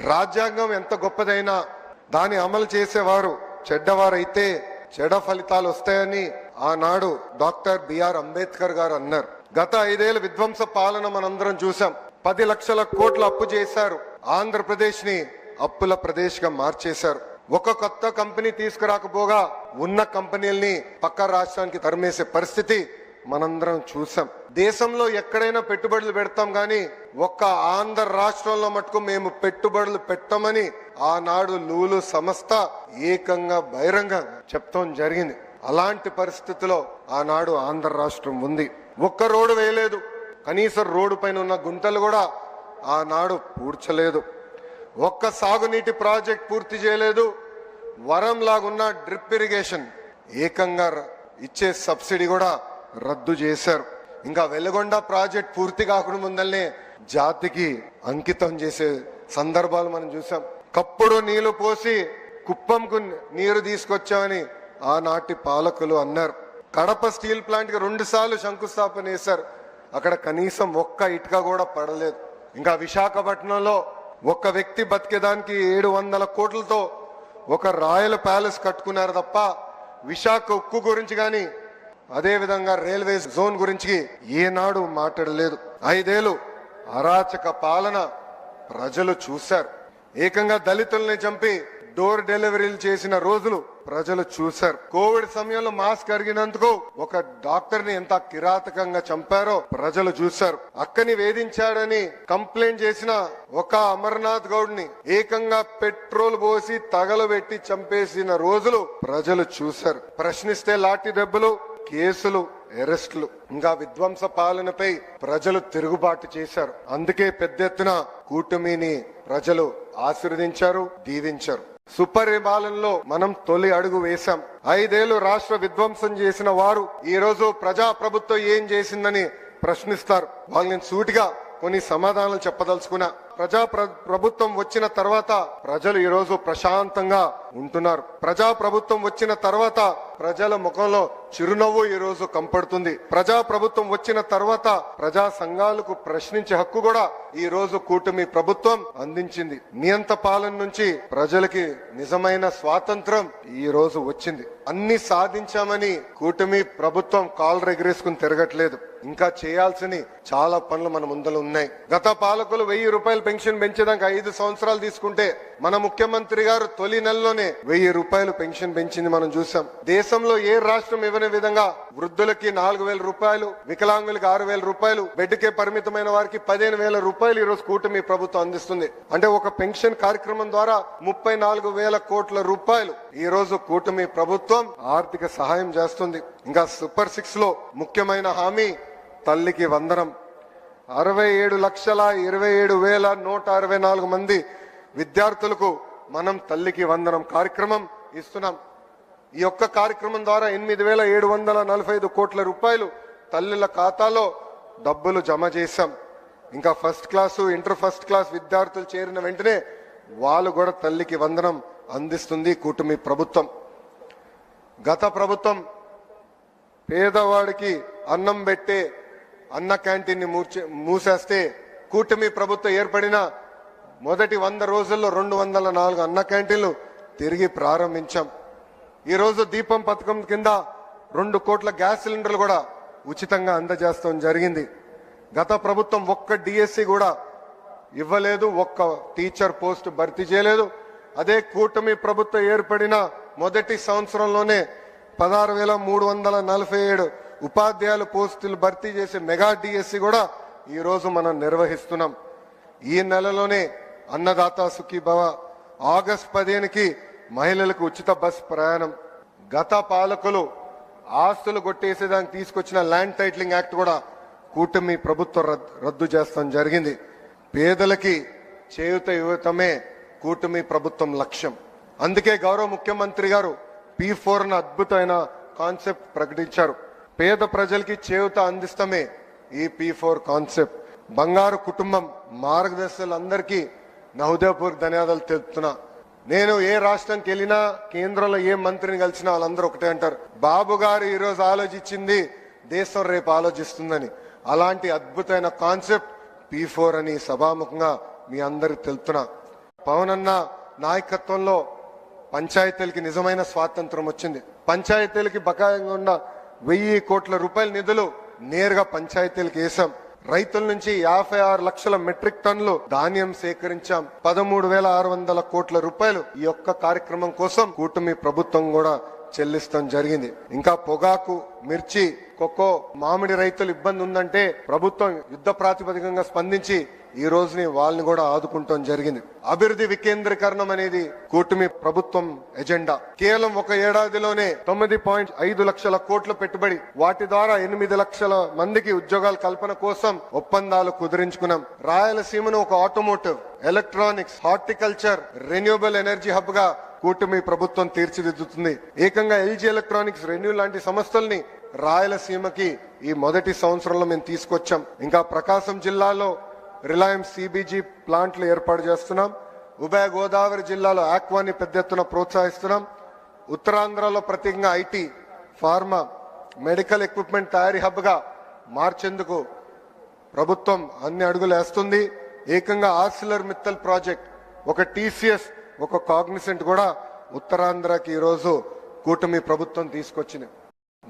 రాజ్యాంగం ఎంత గొప్పదైనా దాన్ని అమలు చేసేవారు చెడ్డవారైతే చెడ ఫలితాలు వస్తాయని ఆనాడు డాక్టర్ బిఆర్ అంబేద్కర్ గారు అన్నారు. గత ఐదేళ్ళ విధ్వంస పాలన మనందరం చూసాం పది లక్షల కోట్ల అప్పు చేశారు. ఆంధ్రప్రదేశ్ని అప్పుల ప్రదేశ్గా మార్చేశారు. ఒక కొత్త కంపెనీ తీసుకురాకపోగా ఉన్న కంపెనీల్ని పక్క రాష్ట్రానికి తరిమేసే పరిస్థితి మనందరం చూసాం. దేశంలో ఎక్కడైనా పెట్టుబడులు పెడతాం గాని ఒక్క ఆంధ్ర రాష్ట్రంలో మటుకు మేము పెట్టుబడులు పెట్టమని ఆనాడు లూలు సంస్థ ఏకంగా బహిరంగంగా చెప్తాం జరిగింది. అలాంటి పరిస్థితిలో ఆనాడు ఆంధ్ర రాష్ట్రం ఉంది. ఒక్క రోడ్డు వేయలేదు. కనీసం రోడ్డు పైన ఉన్న గుంటలు కూడా ఆనాడు పూడ్చలేదు. ఒక్క సాగునీటి ప్రాజెక్ట్ పూర్తి చేయలేదు. వరం లాగున్న డ్రిప్ ఇరిగేషన్ ఏకంగా ఇచ్చే సబ్సిడీ కూడా రద్దు చేశారు. ఇంకా వెలుగొండ ప్రాజెక్ట్ పూర్తి కాకుండా ముందల్నే జాతికి అంకితం చేసే సందర్భాలు మనం చూసాం. కప్పుడు నీళ్ళు పోసి కుప్పంకు నీరు తీసుకొచ్చామని ఆనాటి పాలకులు అన్నారు. కడప స్టీల్ ప్లాంట్కి రెండు సార్లు శంకుస్థాపన చేశారు. అక్కడ కనీసం ఒక్క ఇటుక కూడా పడలేదు. ఇంకా విశాఖపట్నంలో ఒక్క వ్యక్తి బతికేదానికి ఏడు వందల కోట్లతో ఒక రాయల ప్యాలెస్ కట్టుకున్నారు తప్ప విశాఖ ఉక్కు గురించి కానీ అదేవిధంగా రైల్వే జోన్ గురించి ఏనాడు మాట్లాడలేదు. ఐదేళ్ళు అరాచక పాలన ప్రజలు చూశారు. ఏకంగా దళితుల్ని చంపి డోర్ డెలివరీలు చేసిన రోజులు ప్రజలు చూశారు. కోవిడ్ సమయంలో మాస్క్ అరిగినందుకు ఒక డాక్టర్ని ఎంత కిరాతకంగా చంపారో ప్రజలు చూశారు. అక్కని వేధించాడని కంప్లైంట్ చేసిన ఒక అమర్నాథ్ గౌడ్ని ఏకంగా పెట్రోల్ పోసి తగలబెట్టి చంపేసిన రోజులు ప్రజలు చూశారు. ప్రశ్నిస్తే లాఠీ దెబ్బలు కేసులు అరెస్టులు ఇంకా విధ్వంస పాలనపై ప్రజలు తిరుగుబాటు చేశారు. అందుకే పెద్ద ఎత్తున కూటమిని ప్రజలు ఆశీర్వదించారు దీవించారు. సుపరిపాలనలో మనం తొలి అడుగు వేశాం. ఐదేళ్ళు రాష్ట్ర విధ్వంసం చేసిన వారు ఈ రోజు ప్రజా ప్రభుత్వం ఏం చేసిందని ప్రశ్నిస్తారు. వాళ్ళని సూటిగా కొన్ని సమాధానాలు చెప్పదలుచుకున్నా. ప్రజా ప్రభుత్వం వచ్చిన తర్వాత ప్రజలు ఈ రోజు ప్రశాంతంగా ఉంటున్నారు. ప్రజా ప్రభుత్వం వచ్చిన తర్వాత ప్రజల ముఖంలో చిరునవ్వు ఈరోజు కంపడుతుంది. ప్రజా ప్రభుత్వం వచ్చిన తర్వాత ప్రజా సంఘాలకు ప్రశ్నించే హక్కు కూడా ఈ రోజు కూటమి ప్రభుత్వం అందించింది. నియంత పాలన నుంచి ప్రజలకి నిజమైన స్వాతంత్రం ఈ రోజు వచ్చింది. అన్ని సాధించామని కూటమి ప్రభుత్వం కాల్ రెగరేసుకుని తిరగట్లేదు. ఇంకా చేయాల్సిన చాలా పనులు మన ముందర ఉన్నాయి. గత పాలకులు వెయ్యి రూపాయలు పెన్షన్ పెంచేదాకా ఐదు సంవత్సరాలు తీసుకుంటే మన ముఖ్యమంత్రి గారు తొలి నెలలోనే వెయ్యి రూపాయలు పెన్షన్ పెంచింది మనం చూసాం. దేశంలో ఏ రాష్ట్రం ఇవ్వని విధంగా వృద్ధులకి నాలుగు వేల రూపాయలు వికలాంగులకి ఆరు వేల రూపాయలు బెడ్కే పరిమితమైన వారికి పదిహేను వేల రూపాయలు ఈ రోజు కూటమి ప్రభుత్వం అందిస్తుంది. అంటే ఒక పెన్షన్ కార్యక్రమం ద్వారా ముప్పై నాలుగు వేల కోట్ల రూపాయలు ఈ రోజు కూటమి ప్రభుత్వం ఆర్థిక సహాయం చేస్తుంది. ఇంకా సూపర్ సిక్స్లో ముఖ్యమైన హామీ తల్లికి వందనం. అరవై ఏడు లక్షల ఇరవై ఏడు వేల నూట అరవై నాలుగు మంది విద్యార్థులకు మనం తల్లికి వందనం కార్యక్రమం ఇస్తున్నాం. ఈ యొక్క కార్యక్రమం ద్వారా ఎనిమిది వేల ఏడు వందల నలభై ఐదు కోట్ల రూపాయలు తల్లుల ఖాతాలో డబ్బులు జమ చేశాం. ఇంకా first class inter first class విద్యార్థులు చేరిన వెంటనే వాళ్ళు కూడా తల్లికి వందనం అందిస్తుంది కూటమి ప్రభుత్వం. గత ప్రభుత్వం పేదవాడికి అన్నం పెట్టే అన్న క్యాంటీన్ని మూర్చే మూసేస్తే కూటమి ప్రభుత్వం ఏర్పడిన మొదటి వంద రోజుల్లో రెండు వందల నాలుగు అన్న క్యాంటీన్లు తిరిగి ప్రారంభించాం. ఈ రోజు దీపం పథకం కింద రెండు కోట్ల గ్యాస్ సిలిండర్లు కూడా ఉచితంగా అందజేస్తాం జరిగింది. గత ప్రభుత్వం ఒక్క డిఎస్సి కూడా ఇవ్వలేదు ఒక్క టీచర్ పోస్ట్ భర్తీ చేయలేదు. అదే కూటమి ప్రభుత్వం ఏర్పడిన మొదటి సంవత్సరంలోనే పదహారు వేల మూడు వందల నలభై ఏడు ఉపాధ్యాయుల పోస్టులు భర్తీ చేసే మెగా డిఎస్సి కూడా ఈరోజు మనం నిర్వహిస్తున్నాం. ఈ నెలలోనే అన్నదాత సుఖీభవ ఆగస్ట్ పదిహేనుకి మహిళలకు ఉచిత బస్ ప్రయాణం. గత పాలకులు ఆస్తులు కొట్టేసేదానికి తీసుకొచ్చిన ల్యాండ్ టైటిలింగ్ యాక్ట్ కూడా కూటమి ప్రభుత్వం రద్దు చేస్తాం జరిగింది. పేదలకి చేయుత యువతమే కూటమి ప్రభుత్వం లక్ష్యం. అందుకే గౌరవ ముఖ్యమంత్రి గారు పీ ఫోర్ అన్న అద్భుతమైన కాన్సెప్ట్ ప్రకటించారు. పేద ప్రజలకి చేయుత అందిస్తమే ఈ పీ ఫోర్ కాన్సెప్ట్. బంగారు కుటుంబం మార్గదర్శకులందరికీ నా హృదయపూర్వక ధన్యవాదాలు తెలుపుతున్నా. నేను ఏ రాష్ట్రానికి వెళ్ళినా కేంద్రంలో ఏ మంత్రిని కలిసినా వాళ్ళందరూ ఒకటే అంటారు. బాబు గారు ఈరోజు ఆలోచించింది దేశం రేపు ఆలోచిస్తుందని. అలాంటి అద్భుతమైన కాన్సెప్ట్ పీ ఫోర్ అని సభాముఖంగా మీ అందరికి తెలుపుతున్నా. పవన్ అన్న నాయకత్వంలో పంచాయతీలకి నిజమైన స్వాతంత్రం వచ్చింది. పంచాయతీలకి బకాయంగా ఉన్న వెయ్యి కోట్ల రూపాయల నిధులు నేరుగా పంచాయతీలకు వేసాం రైతుల నుంచి యాభై ఆరు లక్షల మెట్రిక్ టన్నులు ధాన్యం సేకరించాం. పదమూడు వేల ఆరు వందల కోట్ల రూపాయలు ఈ యొక్క కార్యక్రమం కోసం కూటమి ప్రభుత్వం కూడా చెల్లిస్తాం జరిగింది. ఇంకా పొగాకు మిర్చి కొక్కో మామిడి రైతులు ఇబ్బంది ఉందంటే ప్రభుత్వం యుద్ధ ప్రాతిపదికంగా స్పందించి ఈ రోజుని వాళ్ళని కూడా ఆదుకుంటాం జరిగింది. అభివృద్ధి వికేంద్రీకరణం అనేది కూటమి ప్రభుత్వం ఎజెండా. కేవలం ఒక ఏడాదిలోనే తొమ్మిది పాయింట్ ఐదు లక్షల కోట్ల పెట్టుబడి వాటి ద్వారా ఎనిమిది లక్షల మందికి ఉద్యోగాల కల్పన కోసం ఒప్పందాలు కుదిరించుకున్నాం. రాయలసీమను ఒక automotive electronics horticulture renewable energy హబ్గా కూటమి ప్రభుత్వం తీర్చిదిద్దుతుంది. ఏకంగా ఎల్జీ ఎలక్ట్రానిక్స్ రెన్యూ లాంటి సంస్థల్ని రాయలసీమకి ఈ మొదటి సంవత్సరంలో మేము తీసుకొచ్చాం. ఇంకా ప్రకాశం జిల్లాలో రిలయన్స్ సిబిజీ ప్లాంట్లు ఏర్పాటు చేస్తున్నాం. ఉభయ గోదావరి జిల్లాలో ఆక్వాని పెద్ద ఎత్తున ప్రోత్సహిస్తున్నాం. ఉత్తరాంధ్రలో ప్రత్యేకంగా ఐటీ ఫార్మా మెడికల్ ఎక్విప్మెంట్ తయారీ హబ్గా మార్చేందుకు ప్రభుత్వం అన్ని అడుగులు వేస్తుంది. ఏకంగా ఆర్సిలర్ మిత్తల్ ప్రాజెక్ట్ ఒక టీసీఎస్ ఒక కాగ్నిసెంట్ కూడా ఉత్తరాంధ్రకి ఈరోజు కూటమి ప్రభుత్వం తీసుకొచ్చింది.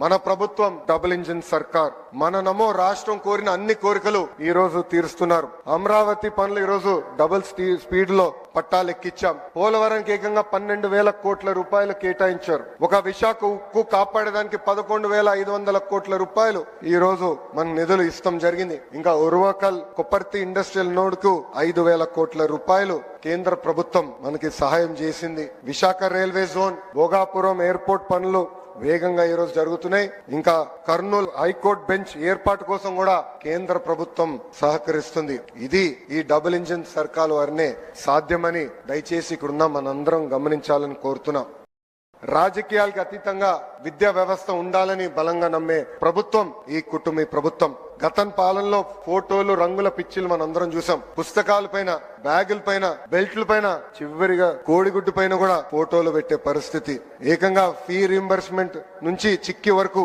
మన ప్రభుత్వం డబుల్ ఇంజిన్ సర్కార్. మన నమో రాష్ట్రం కోరిన అన్ని కోరికలు ఈ రోజు తీరుస్తున్నారు. అమరావతి పనులు ఈ రోజు డబుల్ స్పీడ్లో పట్టాలు ఎక్కించాం పోలవరంకి ఏకంగా పన్నెండు వేల కోట్ల రూపాయలు కేటాయించారు. ఒక విశాఖ ఉక్కు కాపాడడానికి పదకొండు వేల ఐదు వందల కోట్ల రూపాయలు ఈ రోజు మన నిధులు ఇస్తాం జరిగింది. ఇంకా ఉర్వకల్ కొప్పర్తి ఇండస్ట్రియల్ నోడ్కు ఐదు వేల కోట్ల రూపాయలు కేంద్ర ప్రభుత్వం మనకి సహాయం చేసింది. Visakha railway zone Bhogapuram airport పనులు వేగంగా ఈరోజు జరుగుతున్నాయి. ఇంకా కర్నూలు హైకోర్టు బెంచ్ ఏర్పాటు కోసం కూడా కేంద్ర ప్రభుత్వం సహకరిస్తుంది. ఇది ఈ డబుల్ ఇంజిన్ సర్కార్ వారినే సాధ్యమని దయచేసి ఇక్కడున్న మనందరం గమనించాలని కోరుతున్నాం. రాజకీయాలకు అతీతంగా విద్యా వ్యవస్థ ఉండాలని బలంగా నమ్మే ప్రభుత్వం ఈ కుటుంబీ ప్రభుత్వం. గతం పాలనలో ఫోటోలు రంగుల పిచ్చిలు మనందరం చూసాం పుస్తకాల పైన బ్యాగుల పైన బెల్ట్ల పైన చివరిగా కోడిగుడ్డు పైన కూడా ఫోటోలు పెట్టే పరిస్థితి. ఏకంగా ఫీ రీంబర్స్మెంట్ నుంచి చిక్కి వరకు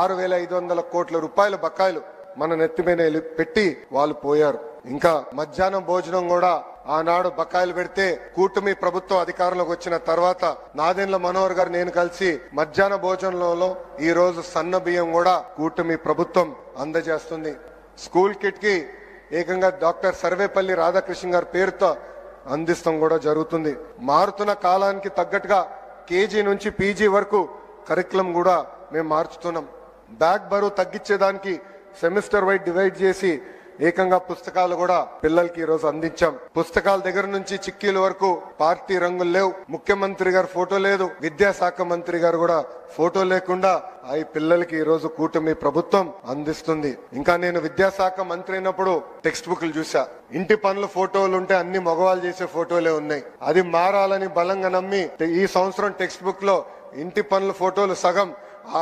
ఆరు వేల ఐదు వందల కోట్ల రూపాయల బకాయిలు మన నెత్తి మీద పెట్టి వాళ్ళు పోయారు. ఇంకా మధ్యాహ్నం భోజనం కూడా ఆనాడు బకాయిలు పెడితే కూటమి ప్రభుత్వం అధికారంలోకి వచ్చిన తర్వాత నాదెండ్ల మనోహర్ గారు నేను కలిసి మధ్యాహ్న భోజనంలో ఈ రోజు సన్న బియ్యం కూడా కూటమి ప్రభుత్వం అందజేస్తుంది. స్కూల్ కిట్కి ఏకంగా డాక్టర్ సర్వేపల్లి రాధాకృష్ణ గారి పేరుతో అందిస్తాం కూడా జరుగుతుంది. మారుతున్న కాలానికి తగ్గట్టుగా కేజీ నుంచి పీజీ వరకు కరికులం కూడా మేము మార్చుతున్నాం. బ్యాగ్ బరువు తగ్గించేదానికి సెమిస్టర్ వైడ్ డివైడ్ చేసి ఏకంగా పుస్తకాలు కూడా పిల్లలకి ఈ రోజు అందించాం. పుస్తకాల దగ్గర నుంచి చిక్కీల వరకు పార్టీ రంగులు లేవు. ముఖ్యమంత్రి గారు ఫోటో లేదు. విద్యాశాఖ మంత్రి గారు కూడా ఫోటో లేకుండా ఆ ఈ పిల్లలకి ఈ రోజు కూటమి ప్రభుత్వం అందిస్తుంది. ఇంకా నేను విద్యాశాఖ మంత్రి అయినప్పుడు టెక్స్ట్ బుక్లు చూసా. ఇంటి పనుల ఫోటోలు ఉంటే అన్ని మగవాళ్ళు చేసే ఫోటోలే ఉన్నాయి. అది మారాలని బలంగా నమ్మి ఈ సంవత్సరం టెక్స్ట్ బుక్లో ఇంటి పనుల ఫోటోలు సగం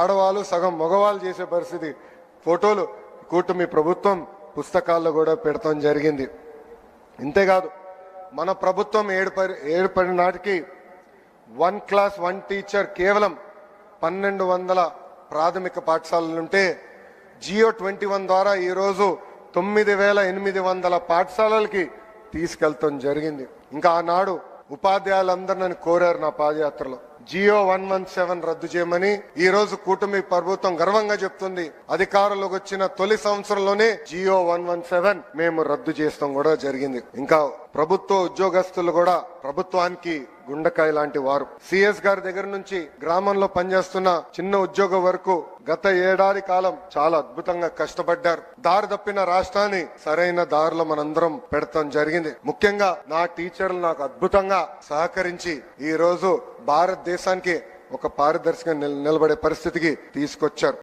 ఆడవాళ్ళు సగం మగవాళ్ళు చేసే పరిస్థితి ఫోటోలు కూటమి ప్రభుత్వం పుస్తకాల్లో కూడా పెడతాం జరిగింది. ఇంతేకాదు మన ప్రభుత్వం ఏడుపడి ఏడుపడి నాటికి వన్ క్లాస్ వన్ టీచర్ కేవలం పన్నెండు వందల ప్రాథమిక పాఠశాలలుంటే జియో ట్వంటీ వన్ ద్వారా ఈరోజు తొమ్మిది వేల ఎనిమిది వందల పాఠశాలలకి తీసుకెళ్తాం జరిగింది. ఇంకా ఆనాడు ఉపాధ్యాయులందరూ నన్ను కోరారు నా పాదయాత్రలో. జియో వన్ వన్ సెవెన్ రద్దు చేయమని ఈ రోజు కూటమి ప్రభుత్వం గర్వంగా చెప్తుంది. అధికారంలోకి వచ్చిన తొలి సంవత్సరంలోనే జియో వన్ వన్ సెవెన్ మేము రద్దు చేస్తాం కూడా జరిగింది. ఇంకా ప్రభుత్వ ఉద్యోగస్తులు కూడా ప్రభుత్వానికి గుండకాయ లాంటి వారు. సిఎస్ గారి దగ్గర నుంచి గ్రామంలో పనిచేస్తున్న చిన్న ఉద్యోగం వరకు గత ఏడాది కాలం చాలా అద్భుతంగా కష్టపడ్డారు. దారి తప్పిన రాష్ట్రాన్ని సరైన దారిలో మనందరం పెడతాం జరిగింది. ముఖ్యంగా నా టీచర్లు నాకు అద్భుతంగా సహకరించి ఈ రోజు భారతదేశానికి ఒక పారదర్శకంగా నిల- నిలబడే పరిస్థితికి తీసుకొచ్చారు.